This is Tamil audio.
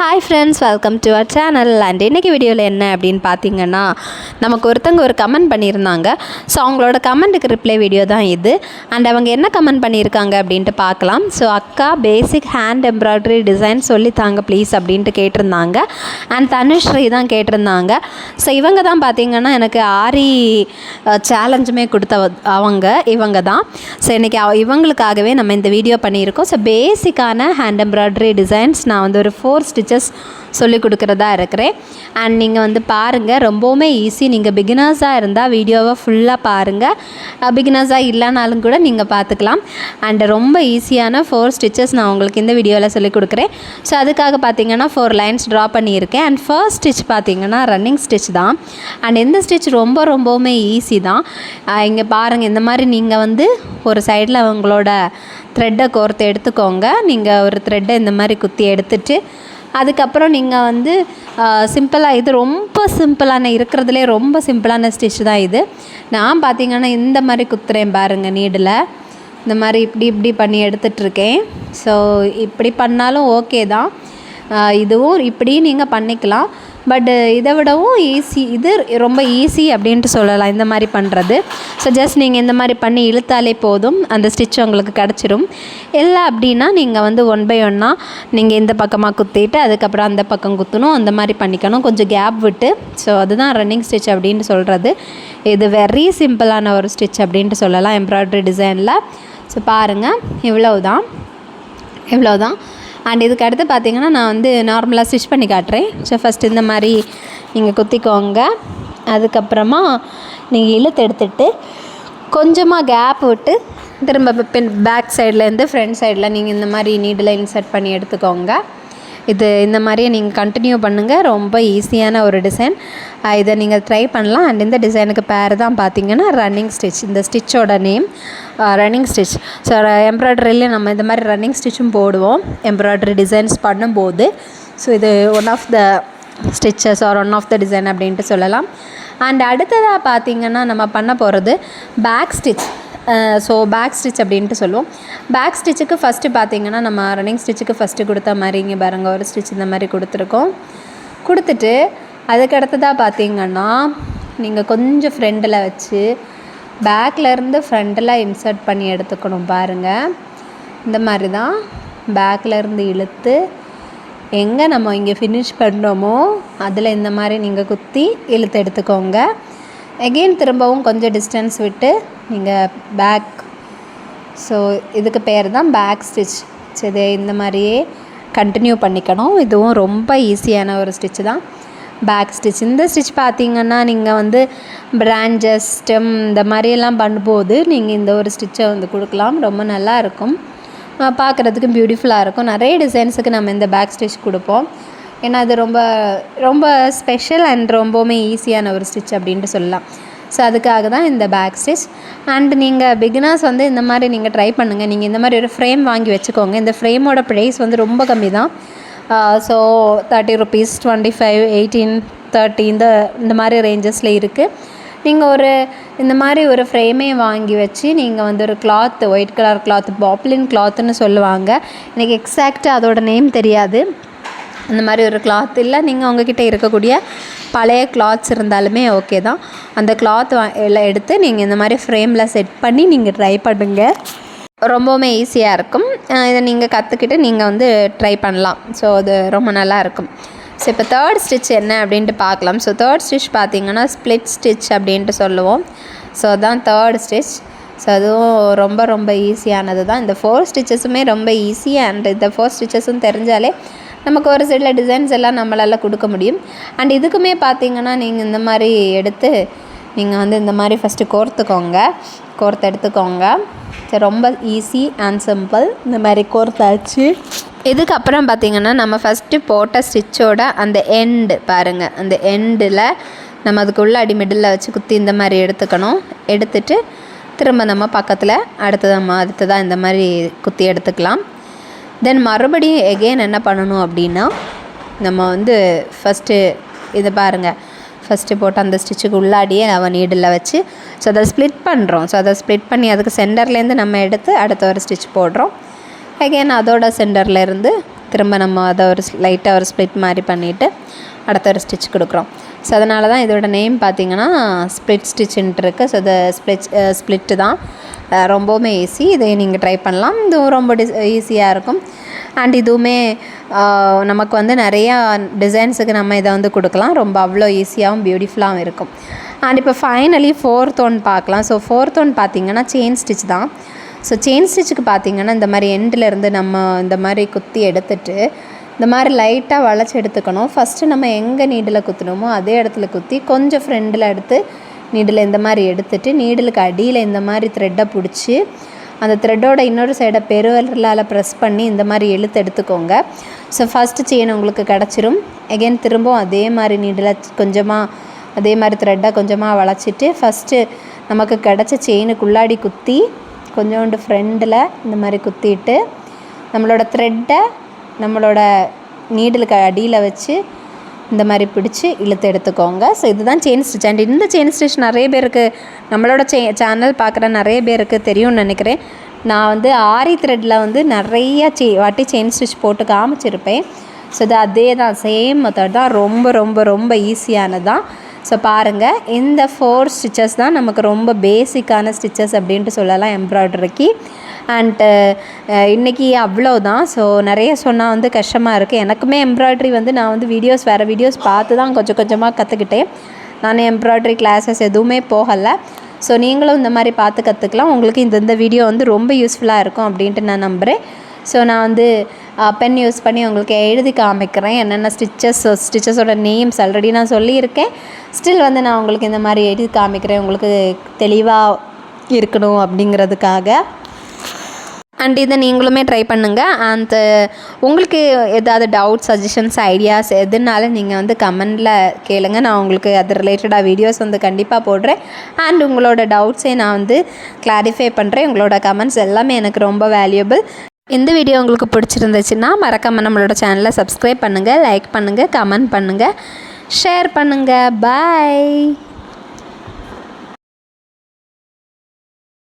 Hi friends welcome to our channel and இன்றைக்கி வீடியோவில் என்ன அப்படின்னு பார்த்தீங்கன்னா நமக்கு ஒருத்தங்க ஒரு கமெண்ட் பண்ணியிருந்தாங்க. ஸோ அவங்களோட கமெண்ட்டுக்கு ரிப்ளை வீடியோ தான் இது. அண்ட் அவங்க என்ன கமெண்ட் பண்ணியிருக்காங்க அப்படின்ட்டு பார்க்கலாம். ஸோ அக்கா பேசிக் ஹேண்ட் எம்ப்ராய்டரி டிசைன் சொல்லித்தாங்க ப்ளீஸ் அப்படின்ட்டு கேட்டிருந்தாங்க. அண்ட் தனுஸ்ரீ தான் கேட்டிருந்தாங்க. ஸோ இவங்க தான் பார்த்தீங்கன்னா எனக்கு ஆரி சேலஞ்சுமே கொடுத்த அவங்க இவங்க தான். ஸோ இன்றைக்கி இவங்களுக்காகவே நம்ம இந்த வீடியோ பண்ணியிருக்கோம். ஸோ பேசிக்கான ஹேண்ட் எம்ப்ராய்டரி டிசைன்ஸ் நான் வந்து ஒரு ஃபோர் டீச்சர்ஸ் சொல்லிக் கொடுக்குறதா இருக்கிறேன். அண்ட் நீங்கள் வந்து பாருங்கள் ரொம்பவுமே ஈஸி நீங்கள் பிகினர்ஸாக இருந்தால் வீடியோவை ஃபுல்லாக பாருங்கள் பிகினர்ஸாக இல்லைனாலும் கூட நீங்கள் பார்த்துக்கலாம் அண்ட் ரொம்ப ஈஸியான ஃபோர் ஸ்டிச்சஸ் நான் உங்களுக்கு இந்த வீடியோவில் சொல்லிக் கொடுக்குறேன். ஸோ அதுக்காக பார்த்தீங்கன்னா ஃபோர் லைன்ஸ் ட்ரா பண்ணியிருக்கேன். அண்ட் ஃபர்ஸ்ட் ஸ்டிச் பார்த்தீங்கன்னா ரன்னிங் ஸ்டிச் தான். அண்ட் இந்த ஸ்டிச் ரொம்ப ரொம்பவுமே ஈஸி தான். இங்கே பாருங்கள் இந்த மாதிரி நீங்கள் வந்து ஒரு சைடில் உங்களோட த்ரெட்டை கோர்த்து எடுத்துக்கோங்க. நீங்கள் ஒரு த்ரெட்டை இந்த மாதிரி குத்தி எடுத்துகிட்டு அதுக்கப்புறம் நீங்கள் வந்து சிம்பிளாக இது ரொம்ப சிம்பிளான இருக்கிறதுலே ரொம்ப சிம்பிளான ஸ்டிச் தான் இது. நான் பார்த்தீங்கன்னா இந்த மாதிரி குத்துறேன் பாருங்கள் நீடில். இந்த மாதிரி இப்படி இப்படி பண்ணி எடுத்துட்ருக்கேன். ஸோ இப்படி பண்ணாலும் ஓகே தான். இதுவும் இப்படியும் நீங்கள் பண்ணிக்கலாம். பட் uh, இதை விடவும் ஈஸி இது ரொம்ப ஈஸி அப்படின்ட்டு சொல்லலாம் இந்த மாதிரி பண்ணுறது ஸோ ஜஸ்ட் நீங்கள் இந்த மாதிரி பண்ணி இழுத்தாலே போதும் அந்த ஸ்டிச் உங்களுக்கு கிடச்சிரும். இல்லை அப்படின்னா நீங்கள் வந்து ஒன் பை ஒன்னாக நீங்கள் இந்த பக்கமாக குத்திட்டு அதுக்கப்புறம் அந்த பக்கம் குத்தணும் அந்த மாதிரி பண்ணிக்கணும். கொஞ்சம் கேப் விட்டு ஸோ அதுதான் ரன்னிங் ஸ்டிச் அப்படின்னு சொல்கிறது இது வெரி சிம்பிளான ஒரு ஸ்டிச் அப்படின்ட்டு சொல்லலாம் எம்ப்ராய்டரி டிசைனில் ஸோ பாருங்கள் இவ்வளோ தான் இவ்வளோ தான் அண்ட் இதுக்கு அடுத்து பார்த்திங்கன்னா நான் வந்து நார்மலாக ஸ்டிச் பண்ணி காட்டுறேன். ஸோ ஃபஸ்ட் இந்த மாதிரி நீங்கள் குத்திக்கோங்க. அதுக்கப்புறமா நீங்கள் இழுத்து எடுத்துட்டு கொஞ்சமாக கேப் விட்டு திரும்ப பின் பேக் சைட்லேருந்து ஃப்ரண்ட் சைடில் நீங்கள் இந்த மாதிரி நீடில் இன்சர்ட் பண்ணி எடுத்துக்கோங்க. இது இந்த மாதிரியே நீங்கள் கண்டினியூ பண்ணுங்கள் ரொம்ப ஈஸியான ஒரு டிசைன் இதை நீங்கள் ட்ரை பண்ணலாம். அண்ட் இந்த டிசைனுக்கு பேர் தான் பார்த்தீங்கன்னா ரன்னிங் ஸ்டிச் இந்த ஸ்டிச்சோட நேம் ரன்னிங் ஸ்டிச் ஸோ எம்ப்ராய்டரிலேயே நம்ம இந்த மாதிரி ரன்னிங் ஸ்டிச்சும் போடுவோம். எம்ப்ராய்டரி டிசைன்ஸ் பண்ணும்போது. ஸோ இது one of the stitches or one of the design அப்படின்ட்டு சொல்லலாம். அண்ட் அடுத்ததாக பார்த்தீங்கன்னா நம்ம பண்ண போகிறது back stitch so back stitch அப்படின்ட்டு சொல்லுவோம். பேக் ஸ்டிச்சுக்கு ஃபஸ்ட்டு பார்த்தீங்கன்னா நம்ம ரன்னிங் ஸ்டிச்சுக்கு ஃபஸ்ட்டு கொடுத்த மாதிரி இங்கே பாருங்கள் ஒரு ஸ்டிச் இந்த மாதிரி கொடுத்துருக்கோம். கொடுத்துட்டு அதுக்கு அடுத்ததாக பார்த்தீங்கன்னா நீங்கள் கொஞ்சம் ஃப்ரெண்டில் வச்சு பேக்லேருந்து ஃப்ரண்டில் இன்சர்ட் பண்ணி எடுத்துக்கணும் பாருங்கள் இந்த மாதிரி தான் பேக்லேருந்து இழுத்து எங்கே நம்ம இங்கே ஃபினிஷ் பண்ணுறோமோ அதில் இந்த மாதிரி நீங்கள் குத்தி இழுத்து எடுத்துக்கோங்க. எகெயின் திரும்பவும் கொஞ்சம் டிஸ்டன்ஸ் விட்டு நீங்கள் பேக் ஸோ இதுக்கு பேர் தான் பேக் ஸ்டிச் சரி இந்த மாதிரியே கண்டினியூ பண்ணிக்கணும். இதுவும் ரொம்ப ஈஸியான ஒரு ஸ்டிச் தான். பேக் ஸ்டிச் இந்த ஸ்டிச் பார்த்தீங்கன்னா நீங்கள் வந்து பிரான்ச்சஸ் ஸ்டெம் இந்த மாதிரியெல்லாம் பண்ணும்போது நீங்கள் இந்த ஒரு ஸ்டிச்சை வந்து கொடுக்கலாம். ரொம்ப நல்லா இருக்கும். பார்க்குறதுக்கு பியூட்டிஃபுல்லாக இருக்கும். நிறைய டிசைன்ஸுக்கு நம்ம இந்த பேக் ஸ்டிச் கொடுப்போம். ஏன்னா அது ரொம்ப ரொம்ப ஸ்பெஷல் அண்ட் ரொம்பவுமே ஈஸியான ஒரு ஸ்டிச் அப்படின்ட்டு சொல்லலாம். ஸோ அதுக்காக தான் இந்த பேக் ஸ்டிச் அண்ட் நீங்கள் பிகினர்ஸ் வந்து இந்த மாதிரி நீங்கள் ட்ரை பண்ணுங்கள் நீங்கள் இந்த மாதிரி ஒரு ஃப்ரேம் வாங்கி வச்சுக்கோங்க. இந்த ஃப்ரேமோட ப்ரைஸ் வந்து ரொம்ப கம்மி தான். So thirty rupees twenty five eighteen thirty இந்த இந்த மாதிரி ரேஞ்சஸில் இருக்குது நீங்கள் ஒரு இந்த மாதிரி ஒரு ஃப்ரேமே வாங்கி வச்சு நீங்கள் வந்து ஒரு cloth white colour cloth poplin கிளாத்துன்னு சொல்லுவாங்க. எனக்கு எக்ஸாக்டாக அதோட நேம் தெரியாது. அந்த மாதிரி ஒரு கிளாத் இல்லை. நீங்கள் உங்ககிட்ட இருக்கக்கூடிய பழைய கிளாத்ஸ் இருந்தாலுமே ஓகே தான். அந்த கிளாத் எல்லாம் எடுத்து நீங்கள் இந்த மாதிரி ஃப்ரேமில் செட் பண்ணி நீங்கள் ட்ரை பண்ணுங்கள் ரொம்பவுமே ஈஸியாக இருக்கும். இதை நீங்கள் கற்றுக்கிட்டு நீங்கள் வந்து ட்ரை பண்ணலாம். ஸோ அது ரொம்ப நல்லா இருக்கும். ஸோ இப்போ தேர்ட் ஸ்டிச் என்ன அப்படின்ட்டு பார்க்கலாம். ஸோ தேர்ட் ஸ்டிச் பார்த்தீங்கன்னா ஸ்ப்ளிட் ஸ்டிச் அப்படின்ட்டு சொல்லுவோம். ஸோ அதுதான் தேர்ட் ஸ்டிச் ஸோ அதுவும் ரொம்ப ரொம்ப ஈஸியானது தான். இந்த ஃபோர் ஸ்டிச்சஸுமே ரொம்ப ஈஸி அண்ட் இந்த ஃபோர் ஸ்டிச்சஸும் தெரிஞ்சாலே நமக்கு ஒரு சில டிசைன்ஸ் எல்லாம் நம்மளால் கொடுக்க முடியும். அண்ட் இதுக்குமே பார்த்தீங்கன்னா நீங்கள் இந்த மாதிரி எடுத்து நீங்கள் வந்து இந்த மாதிரி ஃபஸ்ட்டு கோர்த்துக்கோங்க. கோர்த்து எடுத்துக்கோங்க. சரி ரொம்ப ஈஸி அண்ட் சிம்பிள் இந்த மாதிரி கோர்த்தாச்சு இதுக்கப்புறம் பார்த்திங்கன்னா நம்ம ஃபஸ்ட்டு போட்ட ஸ்டிச்சோட அந்த எண்டு பாருங்கள் அந்த எண்டில் நம்ம அதுக்குள்ளே அடி மிடில் வச்சு குத்தி இந்த மாதிரி எடுத்துக்கணும். எடுத்துட்டு திரும்ப நம்ம பக்கத்தில் அடுத்ததாக நம்ம அடுத்ததாக இந்த மாதிரி குத்தி எடுத்துக்கலாம். தென் மறுபடியும் எகெயின் என்ன பண்ணணும் அப்படின்னா நம்ம வந்து ஃபஸ்ட்டு இதை பாருங்கள் ஃபஸ்ட்டு போட்டு அந்த ஸ்டிச்சுக்கு உள்ளாடியே நம்ம நீடில் வச்சு ஸோ அதை ஸ்ப்ளிட் பண்ணுறோம் ஸோ அதை ஸ்ப்ளிட் பண்ணி அதுக்கு சென்டர்லேருந்து நம்ம எடுத்து அடுத்த ஒரு ஸ்டிச் போடுறோம். அகெயின் அதோட சென்டர்லேருந்து திரும்ப நம்ம அதை ஒரு லைட்டாக ஒரு ஸ்ப்ளிட் மாதிரி பண்ணிவிட்டு அடுத்த ஒரு ஸ்டிச் கொடுக்குறோம். ஸோ அதனால தான் இதோட நேம் பார்த்தீங்கன்னா ஸ்ப்ளிட் ஸ்டிச்சுன்ட்டு இருக்குது ஸோ இது ஸ்ப்ளிட் ஸ்ப்ளிட்டு தான். ரொம்பவுமே ஈஸி இதை நீங்கள் ட்ரை பண்ணலாம். இதுவும் ரொம்ப டிஸ் ஈஸியாக இருக்கும். அண்ட் இதுவுமே நமக்கு வந்து நிறையா டிசைன்ஸுக்கு நம்ம இதை வந்து கொடுக்கலாம். ரொம்ப அவ்வளோ ஈஸியாகவும் பியூட்டிஃபுல்லாகவும் இருக்கும். அண்ட் இப்போ ஃபைனலி ஃபோர்த் ஒன் பார்க்கலாம். ஸோ ஃபோர்த் ஒன் பார்த்தீங்கன்னா செயின் ஸ்டிச் தான். ஸோ செயின் ஸ்டிச்சுக்கு பார்த்தீங்கன்னா இந்த மாதிரி எண்டில் இருந்து நம்ம இந்த மாதிரி குத்தி எடுத்துகிட்டு இந்த மாதிரி லைட்டாக வளைச்சி எடுத்துக்கணும். ஃபஸ்ட்டு நம்ம எங்கே நீடில் குத்துனோமோ அதே இடத்துல குத்தி கொஞ்சம் ஃப்ரெண்டில் எடுத்து நீடில் இந்த மாதிரி எடுத்துட்டு நீடலுக்கு அடியில் இந்த மாதிரி த்ரெட்டை பிடிச்சி அந்த த்ரெட்டோட இன்னொரு சைடை பெருவரலால் ப்ரெஸ் பண்ணி இந்த மாதிரி இழுத்து எடுத்துக்கோங்க. ஸோ ஃபஸ்ட்டு செயின் உங்களுக்கு கிடச்சிரும். எகெயின் திரும்பவும் அதே மாதிரி நீடில் கொஞ்சமாக அதே மாதிரி த்ரெட்டை கொஞ்சமாக வளைச்சிட்டு ஃபஸ்ட்டு நமக்கு கிடச்ச செயினுக்குள்ளாடி குத்தி கொஞ்சோண்டு ஃப்ரெண்டில் இந்த மாதிரி குத்திட்டு நம்மளோட த்ரெட்டை நம்மளோட நீடலுக்கு அடியில் வச்சு இந்த மாதிரி பிடிச்சி இழுத்து எடுத்துக்கோங்க. ஸோ இதுதான் செயின் ஸ்டிச் அண்ட் இந்த செயின் ஸ்டிச் நிறைய பேருக்கு நம்மளோட செ சேனல் பார்க்குற நிறைய பேருக்கு தெரியும்னு நினைக்கிறேன். நான் வந்து ஆரி த்ரெட்டில் வந்து நிறைய செய் வாட்டி செயின் ஸ்டிச் போட்டு காமிச்சிருப்பேன். ஸோ இது அதே தான் சேம் மெத்தட் தான். ரொம்ப ரொம்ப ரொம்ப ஈஸியானது தான் ஸோ பாருங்கள் இந்த ஃபோர் ஸ்டிச்சஸ் தான் நமக்கு ரொம்ப பேசிக்கான ஸ்டிச்சஸ் அப்படின்ட்டு சொல்லலாம் எம்ப்ராய்டரிக்கு அண்டு இன்றைக்கி அவ்வளோதான் ஸோ நிறைய சொன்னால் வந்து கஷ்டமாக இருக்குது எனக்குமே எம்ப்ராய்டரி வந்து நான் வந்து வீடியோஸ் வேறு வீடியோஸ் பார்த்து தான் கொஞ்சம் கொஞ்சமாக கற்றுக்கிட்டேன் நான் எம்ப்ராய்டரி கிளாஸஸ் எதுவுமே போகலை. ஸோ நீங்களும் இந்த மாதிரி பார்த்து கற்றுக்கலாம் உங்களுக்கு இந்த இந்த வீடியோ வந்து ரொம்ப யூஸ்ஃபுல்லாக இருக்கும் அப்படின்ட்டு நான் நம்புகிறேன் ஸோ நான் வந்து பென் யூஸ் பண்ணி உங்களுக்கு எழுதி காமிக்கிறேன். என்னென்ன ஸ்டிச்சஸ் ஸ்டிச்சஸோட நேம்ஸ் ஆல்ரெடி நான் சொல்லியிருக்கேன். ஸ்டில் வந்து நான் உங்களுக்கு இந்த மாதிரி எழுதி காமிக்கிறேன். உங்களுக்கு தெளிவாக இருக்கணும் அப்படிங்கிறதுக்காக. அண்ட் இதை நீங்களுமே ட்ரை பண்ணுங்கள் அண்ட் உங்களுக்கு ஏதாவது டவுட் சஜஷன்ஸ் ஐடியாஸ் எதுனாலும் நீங்கள் வந்து கமெண்டில் கேளுங்க. நான் உங்களுக்கு அது ரிலேட்டடாக வீடியோஸ் வந்து கண்டிப்பாக போடுறேன். அண்ட் உங்களோட டவுட்ஸை நான் வந்து கிளாரிஃபை பண்ணுறேன் உங்களோட கமெண்ட்ஸ் எல்லாமே எனக்கு ரொம்ப வேல்யூபிள் இந்த வீடியோ உங்களுக்கு பிடிச்சிருந்துச்சுன்னா மறக்காமல் நம்மளோட சேனலை சப்ஸ்கிரைப் பண்ணுங்கள் லைக் பண்ணுங்கள் கமெண்ட் பண்ணுங்கள் ஷேர் பண்ணுங்கள் பாய்